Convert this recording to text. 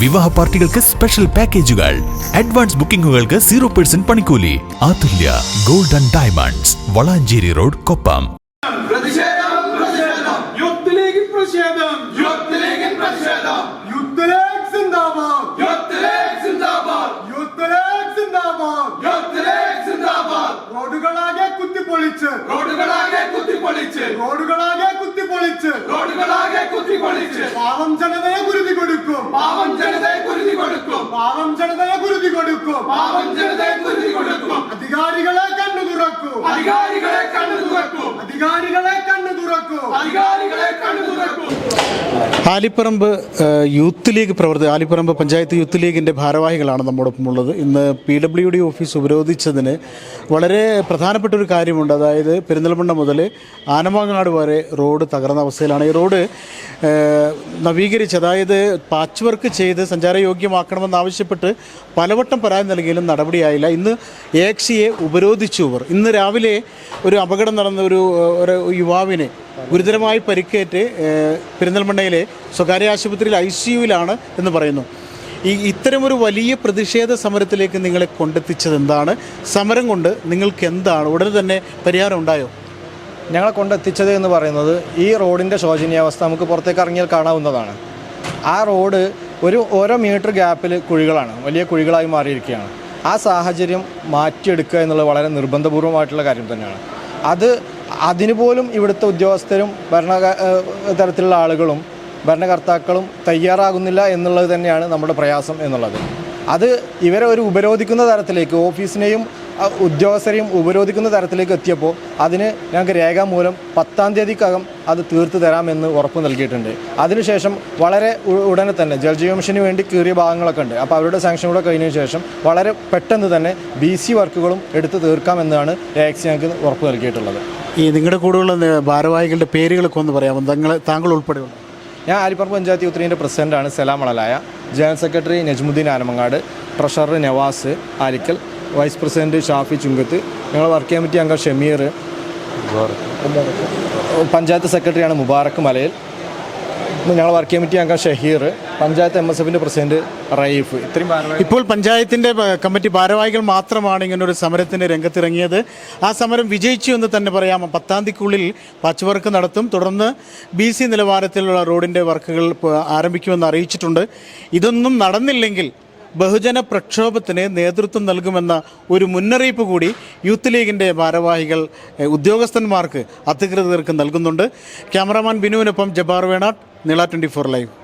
വിവാഹ പാർട്ടികൾക്ക് സ്പെഷ്യൽ പാക്കേജുകൾ അഡ്വാൻസ് ബുക്കിംഗുകൾക്ക് സീറോ പെർസെന്റ് പണിക്കൂലി. Athulya gold and diamonds Valanchery road Koppam. റോഡുകളാകെ കുത്തിപ്പൊളിച്ച്. റോഡുകളാകെ കുത്തിപ്പൊളിച്ച്. റോഡുകളാകെ കുത്തിപ്പൊളിച്ച്. റോഡുകളാകെ കുത്തിപ്പൊളിച്ച്. പാവം ജനതയെ കുരുതി കൊടുക്കും പാവം ജനതയെ കുരുതി കൊടുക്കും പാവം ജനതയെ കുരുതി കൊടുക്കും. പാവം ജനതയെ കുരുതി കൊടുക്കും. ആലിപ്പറമ്പ് യൂത്ത് ലീഗ് പ്രവർത്തി ആലിപ്പറമ്പ് പഞ്ചായത്ത് യൂത്ത് ലീഗിന്റെ ഭാരവാഹികളാണ് നമ്മോടൊപ്പം ഉള്ളത്. ഇന്ന് പി ഡബ്ല്യു ഡി ഓഫീസ് ഉപരോധിച്ചതിന് വളരെ പ്രധാനപ്പെട്ട ഒരു കാര്യമുണ്ട്. അതായത് പെരിന്തൽമണ്ണ മുതൽ ആനമാങ്ങാട് വരെ റോഡ് തകർന്ന അവസ്ഥയിലാണ്. ഈ റോഡ് നവീകരിച്ച് അതായത് പാച്ച് വർക്ക് ചെയ്ത് സഞ്ചാരയോഗ്യമാക്കണമെന്നാവശ്യപ്പെട്ട് പലവട്ടം പരാതി നൽകിയാലും നടപടിയായില്ല. ഇന്ന് എക്സിയെ ഉപരോധിച്ചു ഇന്ന് രാവിലെ ഒരു അപകടം നടന്ന ഒരു യുവാവിനെ ഗുരുതരമായി പരിക്കേറ്റ് പെരിന്തൽമണ്ണയിലെ സ്വകാര്യ ആശുപത്രിയിൽ ഐ സി യുവിലാണ് എന്ന് പറയുന്നു. ഈ ഇത്തരമൊരു വലിയ പ്രതിഷേധ സമരത്തിലേക്ക് നിങ്ങളെ കൊണ്ടെത്തിച്ചത് എന്താണ് സമരം കൊണ്ട് നിങ്ങൾക്ക് എന്താണ് ഉടനെ തന്നെ പരിഹാരം ഉണ്ടായോ? ഞങ്ങളെ കൊണ്ടെത്തിച്ചത് എന്ന് പറയുന്നത് ഈ റോഡിന്റെ ശോചനീയാവസ്ഥ നമുക്ക് പുറത്തേക്ക് ഇറങ്ങിയാൽ കാണാവുന്നതാണ്. ആ റോഡ് ഒരു ഓരോ മീറ്റർ ഗ്യാപ്പിൽ കുഴികളാണ് വലിയ കുഴികളായി മാറിയിരിക്കുകയാണ്. ആ സാഹചര്യം മാറ്റിയെടുക്കുക എന്നുള്ളത് വളരെ നിർബന്ധപൂർവമായിട്ടുള്ള കാര്യം തന്നെയാണ്. അത് അതിന് പോലും ഇവിടുത്തെ ഉദ്യോഗസ്ഥരും ഭരണ തരത്തിലുള്ള ആളുകളും ഭരണകർത്താക്കളും തയ്യാറാകുന്നില്ല എന്നുള്ളത് തന്നെയാണ് നമ്മുടെ പ്രയാസം എന്നുള്ളത്. അത് ഇവരെ ഒരു ഉപരോധിക്കുന്ന തരത്തിലേക്ക് ഓഫീസിനെയും ഉദ്യോഗസ്ഥരെയും ഉപരോധിക്കുന്ന തരത്തിലേക്ക് എത്തിയപ്പോൾ അതിന് ഞങ്ങൾക്ക് രേഖാമൂലം പത്താം തീയതിക്കകം അത് തീർത്തു തരാമെന്ന് ഉറപ്പ് നൽകിയിട്ടുണ്ട്. അതിനുശേഷം വളരെ ഉടനെ തന്നെ ജൽജീവ മിഷന് വേണ്ടി കീറിയ ഭാഗങ്ങളൊക്കെ ഉണ്ട്. അപ്പോൾ അവരുടെ സാങ്ഷൻ കൂടെ കഴിഞ്ഞതിന് ശേഷം വളരെ പെട്ടെന്ന് തന്നെ ബി സി വർക്കുകളും എടുത്ത് തീർക്കാമെന്നാണ് എക്സ് ഞങ്ങൾക്ക് ഉറപ്പ് നൽകിയിട്ടുള്ളത്. ഈ നിങ്ങളുടെ കൂടെയുള്ള ഭാരവാഹികളുടെ പേരുകളൊക്കെ ഒന്ന് പറയാമോ? തങ്ങൾ താങ്കൾ ഉൾപ്പെടെയുള്ള. ഞാൻ ആലിപ്പറമ്പ് പഞ്ചായത്ത് യൂത്ത് പ്രസിഡന്റാണ് പ്രസിഡന്റാണ് Salam അളലായ general secretary Najmuddin Anamangad treasurer Navas Alikkal vice president Shafi Chunkath. ഞങ്ങൾ വർക്ക് കമ്മിറ്റി അംഗം ഷമീർ. പഞ്ചായത്ത് സെക്രട്ടറിയാണ് മുബാറക്ക് മലയിൽ. ഞങ്ങൾ വർക്ക് കമ്മിറ്റി അംഗം ഷഹീർ. പഞ്ചായത്ത് എം എസ് എഫിന്റെ പ്രസിഡന്റ് റയീഫ്. ഇത്രയും ഇപ്പോൾ പഞ്ചായത്തിന്റെ കമ്മിറ്റി ഭാരവാഹികൾ മാത്രമാണ് ഇങ്ങനെ ഒരു സമരത്തിന് രംഗത്തിറങ്ങിയത്. ആ സമരം വിജയിച്ചു എന്ന് തന്നെ പറയാം. പത്താം തീയതിക്കുള്ളിൽ പച്ച് വർക്ക് നടത്തും. തുടർന്ന് ബി സി നിലവാരത്തിലുള്ള റോഡിന്റെ വർക്കുകൾ ആരംഭിക്കുമെന്ന് അറിയിച്ചിട്ടുണ്ട്. ഇതൊന്നും നടന്നില്ലെങ്കിൽ ബഹുജന പ്രക്ഷോഭത്തിന് നേതൃത്വം നൽകുമെന്ന ഒരു മുന്നറിയിപ്പ് കൂടി യൂത്ത് ലീഗിന്റെ ഭാരവാഹികൾ ഉദ്യോഗസ്ഥന്മാർക്ക് അധികൃതർക്ക് നൽകുന്നുണ്ട്. Cameraman ബിനുവിനൊപ്പം Jabbar Venatt Nila twenty four live.